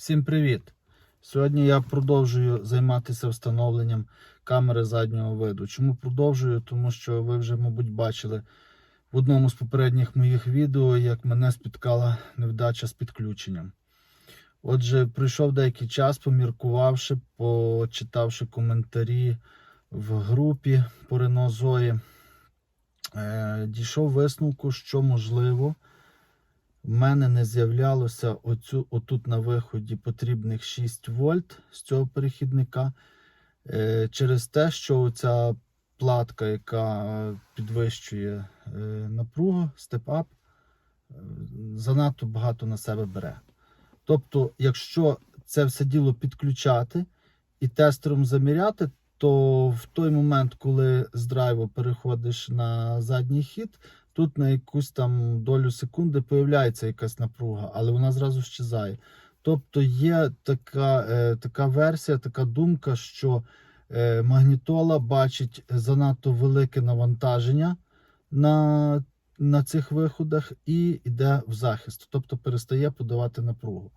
Всім привіт! Сьогодні я продовжую займатися встановленням камери заднього виду. Чому продовжую? Тому що ви вже, мабуть, бачили в одному з попередніх моїх відео, як мене спіткала невдача з підключенням. Отже, пройшов деякий час, поміркувавши, почитавши коментарі в групі по е, дійшов висновку, що можливо в мене не з'являлося оцю, отут на виході потрібних 6 вольт з цього перехідника. Е, через те, що ця платка, яка підвищує е, напругу, степ-ап, е, занадто багато на себе бере. Тобто, якщо це все діло підключати і тестером заміряти, то в той момент, коли з драйву переходиш на задній хід, тут на якусь там долю секунди появляється якась напруга, але вона зразу щезає. Тобто є така, е, така версія, така думка, що е, магнітола бачить занадто велике навантаження на, на цих виходах і йде в захист, тобто перестає подавати напругу.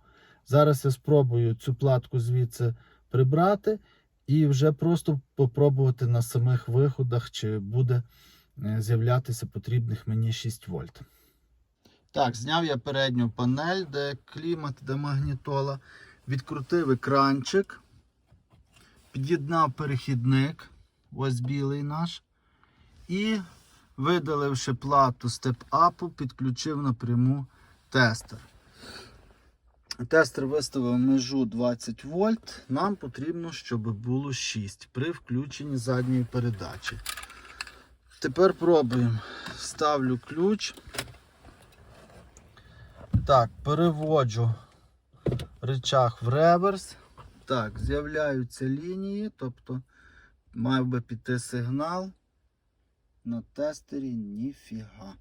Зараз я спробую цю платку звідси прибрати і вже просто попробувати на самих виходах, чи буде з'являтися потрібних мені 6 вольт. Так, зняв я передню панель, де клімат, де магнітола. Відкрутив екранчик, під'єднав перехідник, ось білий наш. І видаливши плату степ-апу, підключив напряму тестер. Тестер виставив межу 20 вольт. Нам потрібно, щоб було 6 при включенні задньої передачі. Тепер пробуємо. Ставлю ключ. Так, переводжу речах в реверс. Так, з'являються лінії, тобто мав би піти сигнал. На тестері ніфіга.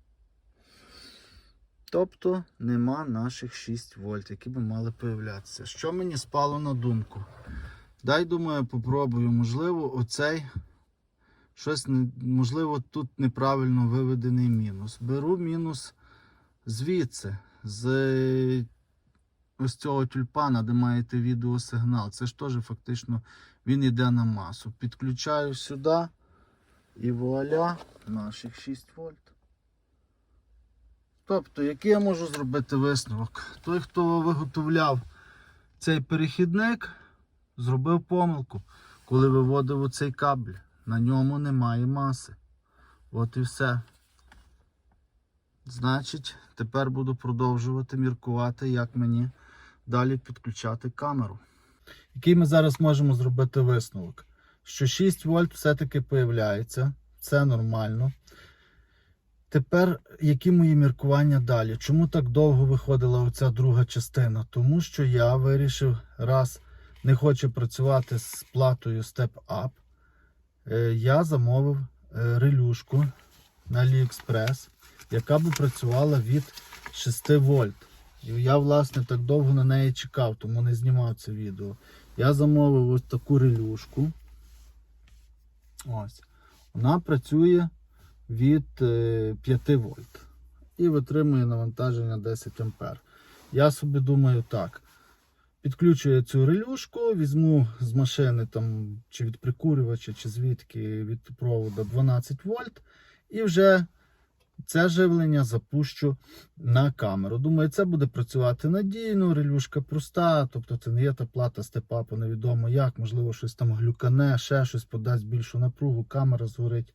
Тобто нема наших 6 вольт, які би мали появлятися. Що мені спало на думку? Дай, думаю, попробую. Можливо, оцей щось можливо, тут неправильно виведений мінус. Беру мінус звідси, з ось цього тюльпана, де маєте відеосигнал. Це ж теж фактично він йде на масу. Підключаю сюди і вуаля, наших 6 вольт. Тобто, який я можу зробити висновок? Той, хто виготовляв цей перехідник, зробив помилку, коли виводив оцей кабель. На ньому немає маси. От і все. Значить, тепер буду продовжувати міркувати, як мені далі підключати камеру. Який ми зараз можемо зробити висновок? Що 6 вольт все-таки появляється, це нормально. Тепер, які мої міркування далі? Чому так довго виходила оця друга частина? Тому що я вирішив, раз не хочу працювати з платою Step Up, я замовив е, релюшку на AliExpress, яка би працювала від 6 вольт. І я, власне, так довго на неї чекав, тому не знімав це відео. Я замовив ось таку релюшку. Ось. Вона працює від е, 5 вольт і витримує навантаження 10 ампер. Я собі думаю так. Підключу я цю релюшку, візьму з машини там, чи від прикурювача, чи звідки від провода 12 вольт, і вже це живлення запущу на камеру. Думаю, це буде працювати надійно, релюшка проста, тобто це не є та плата степапу, невідомо як, можливо, щось там глюкане, ще щось подасть більшу напругу, камера згорить.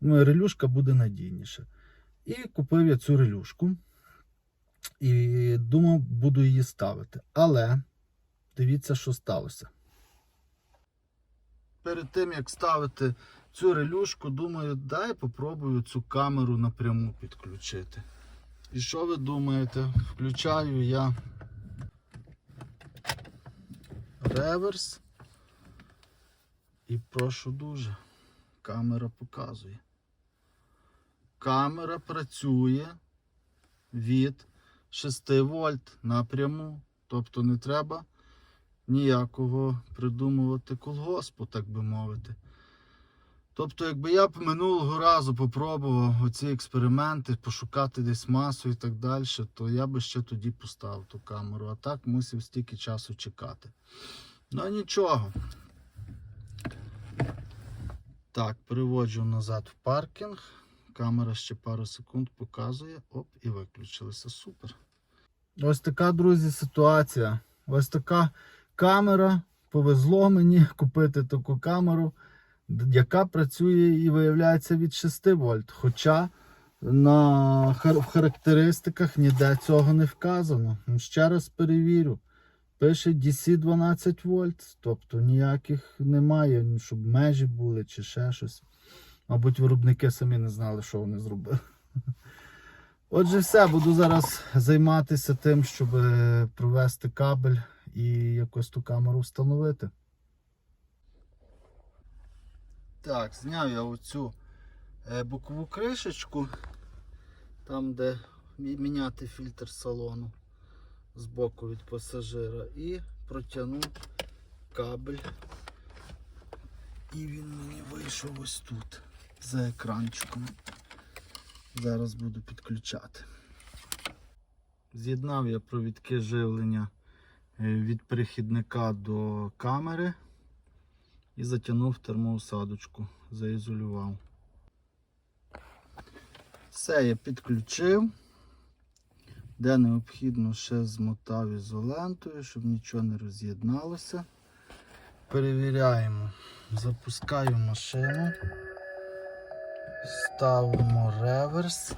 Ну, релюшка буде надійніше. І купив я цю релюшку. І думав, буду її ставити. Але дивіться, що сталося. Перед тим, як ставити цю релюшку, думаю, дай попробую цю камеру напряму підключити. І що ви думаєте? Включаю я реверс. І прошу дуже. Камера показує. Камера працює від 6 вольт напряму. Тобто не треба ніякого придумувати колгоспу, так би мовити. Тобто, якби я б минулого разу попробував оці експерименти, пошукати десь масу і так далі, то я би ще тоді поставив ту камеру. А так мусив стільки часу чекати. Ну нічого. Так, переводжу назад в паркінг. Камера ще пару секунд показує. Оп, і виключилася. Супер. Ось така, друзі, ситуація. Ось така камера. Повезло мені купити таку камеру, яка працює і виявляється від 6 вольт. Хоча на в характеристиках ніде цього не вказано. Ну, Ще раз перевірю. Пише DC 12 вольт, тобто ніяких немає, щоб межі були чи ще щось. Мабуть, виробники самі не знали, що вони зробили. Отже, все, буду зараз займатися тим, щоб е, провести кабель і якось ту камеру встановити. Так, зняв я оцю е, бокову кришечку, там, де міняти фільтр салону з боку від пасажира, і протягнув кабель. І він мені вийшов ось тут, за екранчиком. Зараз буду підключати. З'єднав я провідки живлення від перехідника до камери і затягнув термоусадочку, заізолював. Все я підключив. Де необхідно, ще змотав ізолентою, щоб нічого не роз'єдналося. Перевіряємо. Запускаю машину. Ставимо реверс.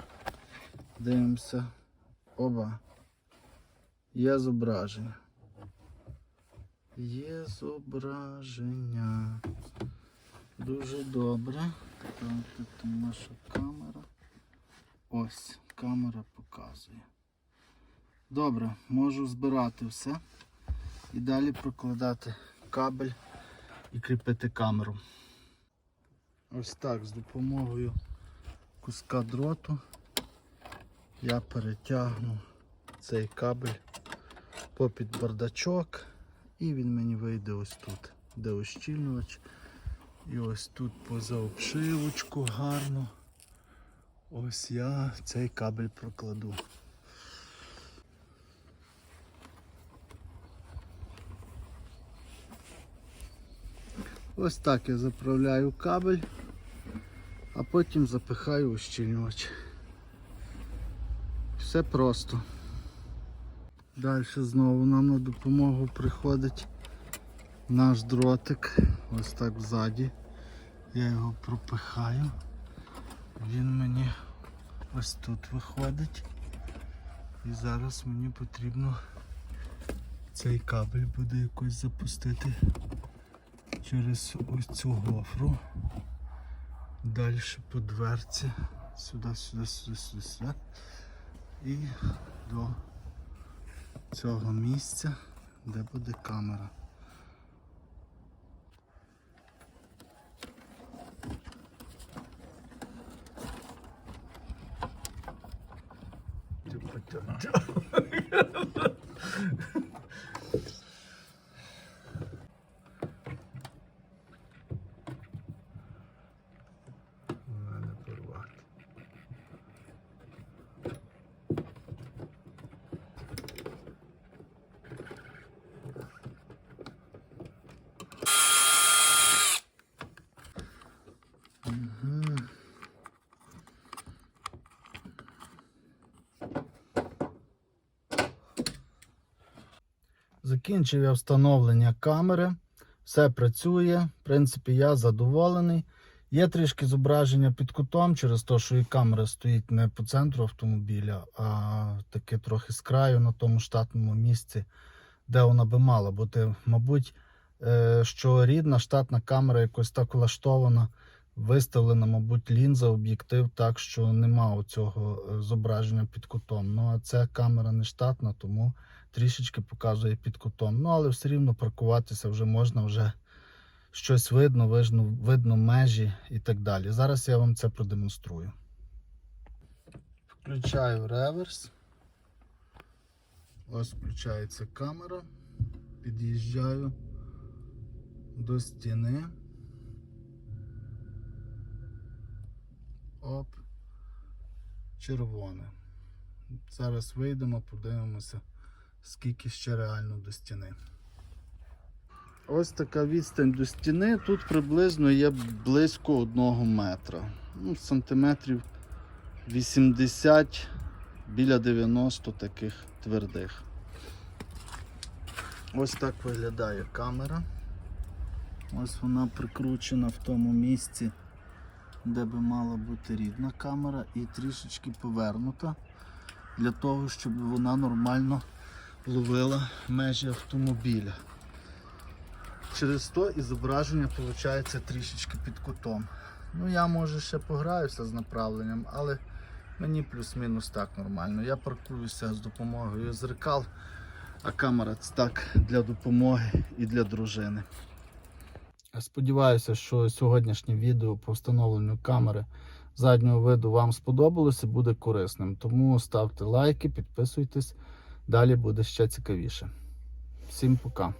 Дивимося. Оба. Є зображення. Є зображення. Дуже добре. Так, тут наша камера. Ось, камера показує. Добре, можу збирати все. І далі прокладати кабель і кріпити камеру. Ось так, з допомогою куска дроту я перетягну цей кабель попід бардачок і він мені вийде ось тут, де ощільнювач. І ось тут поза обшивочку гарно. Ось я цей кабель прокладу. Ось так я заправляю кабель, а потім запихаю ущільнювач. Все просто. Далі знову нам на допомогу приходить наш дротик. Ось так ззаді. Я його пропихаю. Він мені ось тут виходить. І зараз мені потрібно цей кабель буде якось запустити через ось цю гофру. Далі по дверці. Сюди, сюди, сюди, сюди, сюди. І до цього місця, де буде камера. Закінчив я встановлення камери. Все працює. В принципі, я задоволений. Є трішки зображення під кутом через те, що і камера стоїть не по центру автомобіля, а таки трохи з краю на тому штатному місці, де вона би мала бути. Мабуть, е, що рідна штатна камера якось так влаштована, виставлена, мабуть, лінза, об'єктив, так що нема оцього е, зображення під кутом. Ну а ця камера не штатна, тому трішечки показує під кутом. Ну, але все рівно паркуватися вже можна, вже щось видно, видно, видно межі і так далі. Зараз я вам це продемонструю. Включаю реверс. Ось включається камера. Під'їжджаю до стіни. Оп. Червоне. Зараз вийдемо, подивимося, скільки ще реально до стіни. Ось така відстань до стіни. Тут приблизно є близько одного метра. Ну, сантиметрів 80 біля 90 таких твердих. Ось так виглядає камера. Ось вона прикручена в тому місці, де би мала бути рідна камера, і трішечки повернута для того, щоб вона нормально ловила межі автомобіля. Через то і зображення виходить трішечки під кутом. Ну я може ще пограюся з направленням, але мені плюс-мінус так нормально. Я паркуюся з допомогою зеркал, а камера це так для допомоги і для дружини. Сподіваюся, що сьогоднішнє відео по встановленню камери заднього виду вам сподобалося, буде корисним. Тому ставте лайки, підписуйтесь, далі буде ще цікавіше. Всім пока.